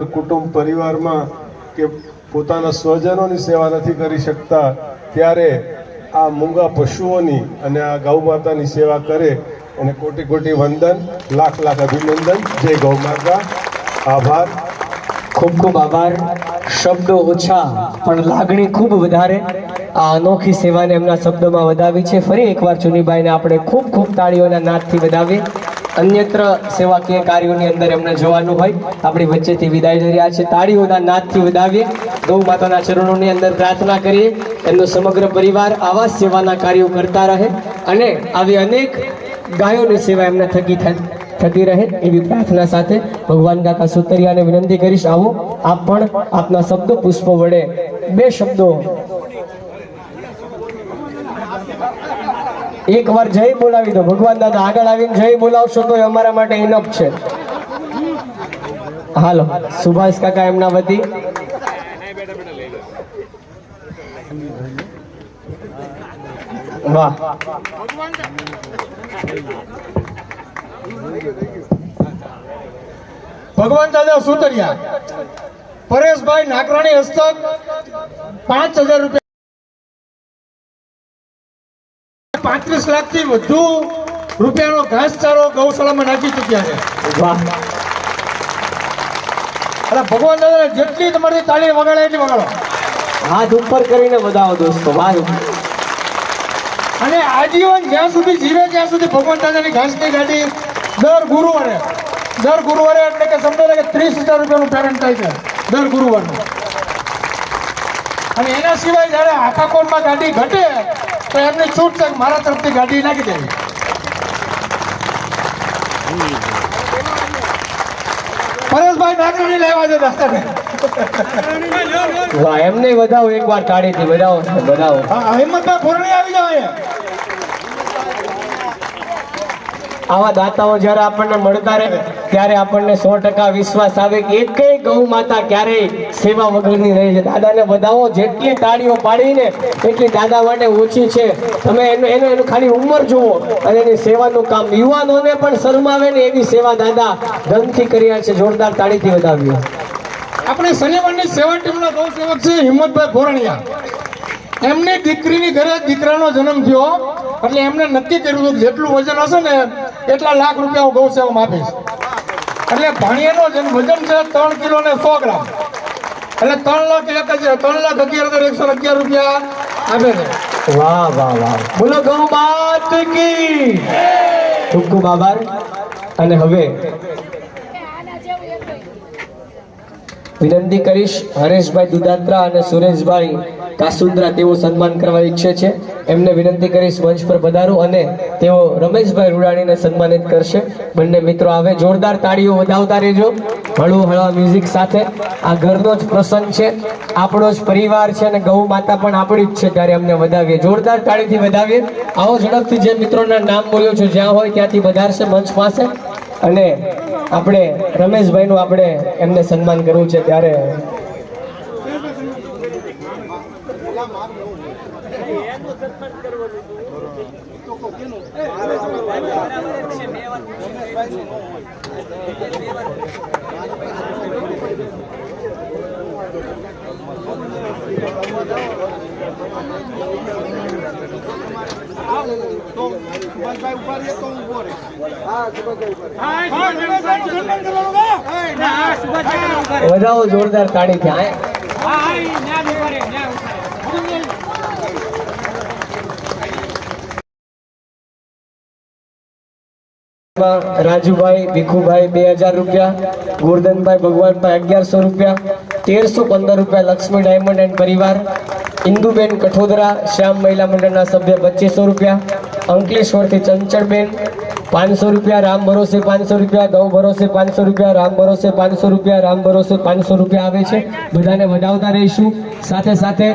કુટુંબ પરિવારમાં કે પોતાના સ્વજનોની સેવા નથી કરી શકતા, ત્યારે આ મૂંગા પશુઓની અને આ ગૌ માતાની સેવા કરે. અને કોટી કોટી વંદન, લાખ લાખ અભિનંદન. જય ગૌ માતા. આભાર. ખૂબ ખૂબ આભાર. શબ્દો ઓછા, પણ લાગણી ખૂબ વધારે. આ અનોખી સેવાને એમના શબ્દોમાં વધાવી છે. ફરી એકવાર ચુનીભાઈને આપણે ખૂબ ખૂબ તાળીઓના નાદથી વધાવીએ. અન્યત્ર સેવાકીય કાર્યોની અંદર એમને જવાનું હોય. આપણી વચ્ચેથી વિદાય લઈ રહ્યા છે. તાળીઓના નાદથી વધાવીએ ગૌ માતાના ચરણોની અંદર પ્રાર્થના કરીએ. એમનો સમગ્ર પરિવાર આવા સેવાના કાર્યો કરતા રહે અને આવી અનેક ગાયોની સેવા એમને થકી થતી રહે એવી પ્રાર્થના સાથે ભગવાન કાકા સુતરિયાને વિનંતી કરીશ. આવો, આપ પણ આપના શબ્દો પુષ્પો વડે બે શબ્દો. એક વાર જય બોલાવી દો. ભગવાન દાદા આગળ આવીને જય બોલાવશો તો અમારા માટે ઇનફ છે. હાલો, સુભાષ કાકા એમના વતી. વાહ. ભગવાન દાદા સુતરિયા. પરેશભાઈ નાકરાણી હસ્તક પાંચ હજાર રૂપિયા પાંત્રીસ લાખથી વધુ રૂપિયાનો ઘાસચારો ગૌશાળામાં નાખી ચૂક્યા છે. અને ભગવાન દાદા જેટલી તમારી તાળી વગાડે એટલી વગાડો. હાથ ઉપર કરીને બતાવો દોસ્તો વાહ. અને આજીવન જ્યાં સુધી જીવે ત્યાં સુધી ભગવાન દાદાની ઘાસની ગાડી દર ગુરુવારે દર ગુરુવારે એટલે કે સમજો કે ત્રીસ હજાર રૂપિયાનું પેમેન્ટ થાય છે દર ગુરુવારનું. અને એના સિવાય જ્યારે આખા કોણમાં ગાડી ઘટે તો એમની છૂટ છે મારા તરફથી ગાડી નાખી દેવી. પરેશભાઈ નાગરણી લેવા દે દાદા એમને વધાવો એકવાર તાળીથી વધાવો વધાવો. હિંમતભાઈ ફોરણી આવી જાવ આવા દાતાઓ જ્યારે આપણને મળતા રહે ત્યારે આપણને સો ટકા વિશ્વાસ આવે કે એકેય ગૌ માતા ક્યારેય સેવા વગરની રહી. છે દાદાને વધાવો, જેટલી તાળીઓ પાડીને એટલી દાદા માટે ઓછી છે. તમે એનું એનું એનું ખાલી ઉંમર જુઓ અને એની સેવાનું કામ. યુવાનોને પણ શરમાવે ને એવી સેવા દાદા ધનથી કર્યા છે, જોરદાર તાળીથી વધાવીએ આપણે શનિવારની સેવા ટીમના ગૌ સેવક છે હિંમતભાઈ ભોરણિયા. એમની દીકરીની ઘરે દીકરાનો જન્મ થયો, એટલે એમને નક્કી કર્યું હતું જેટલું વજન હશે ને એટલા લાખ રૂપિયા હું ગૌ સેવામાં આપીશ. એટલે ભાણિયાનો જન્મ વજન છે ત્રણ કિલો ને સો ગ્રામ. એટલે ત્રણ લાખ એક હજાર, ત્રણ લાખ અગિયાર હજાર એકસો અગિયાર રૂપિયા આપે છે. વાહ વાહ વાહ. બોલો ગૌ માત કી. ખૂબ ખૂબ આભાર. અને હવે વિનંતી કરીશ હરેશભાઈ દુદાત્રા અને સુરેશભાઈ કાસુંદ્રા તેઓ સન્માન કરવા ઈચ્છે છે. એમને વિનંતી કરીશ મંચ પર પધારો અને તેઓ રમેશભાઈ રૂડાણીને સન્માનિત કરશે. બંને મિત્રો આવે, જોરદાર તાળીઓ વધાવતા રહેજો. હળવું હળવા મ્યુઝિક સાથે. આ ઘરનો જ પ્રસંગ છે, આપણો જ પરિવાર છે અને ગૌ માતા પણ આપણી જ છે, ત્યારે અમને વધાવીએ. જોરદાર તાળીથી વધાવીએ. આવો ઝડપથી જે મિત્રોના નામ બોલ્યો છું, જ્યાં હોય ત્યાંથી વધારશે મંચ પાસે. અને આપણે રમેશભાઈનું આપણે એમને સન્માન કરવું છે ત્યારે. વધાવો જોરદાર તાળીથી હા રાજુભાઈ ભીખુભાઈ બે હજાર રૂપિયા. ગોરધનભાઈ ભગવાનભાઈ અગિયારસો રૂપિયા. તેરસો પંદર રૂપિયા લક્ષ્મી ડાયમંડ એન્ડ પરિવાર, ઇન્દુબેન કઠોદરા, શ્યામ મહિલા મંડળના સભ્ય પચીસો રૂપિયા, અંકલેશ્વરથી ચંચળબેન પાંચસો રૂપિયા, રામ ભરોસે પાંચસો રૂપિયા, ગૌ ભરોસે પાંચસો રૂપિયા, રામ ભરોસે પાંચસો રૂપિયા, રામ ભરોસે પાંચસો રૂપિયા આવે છે. બધાને વધાવતા રહીશું. સાથે સાથે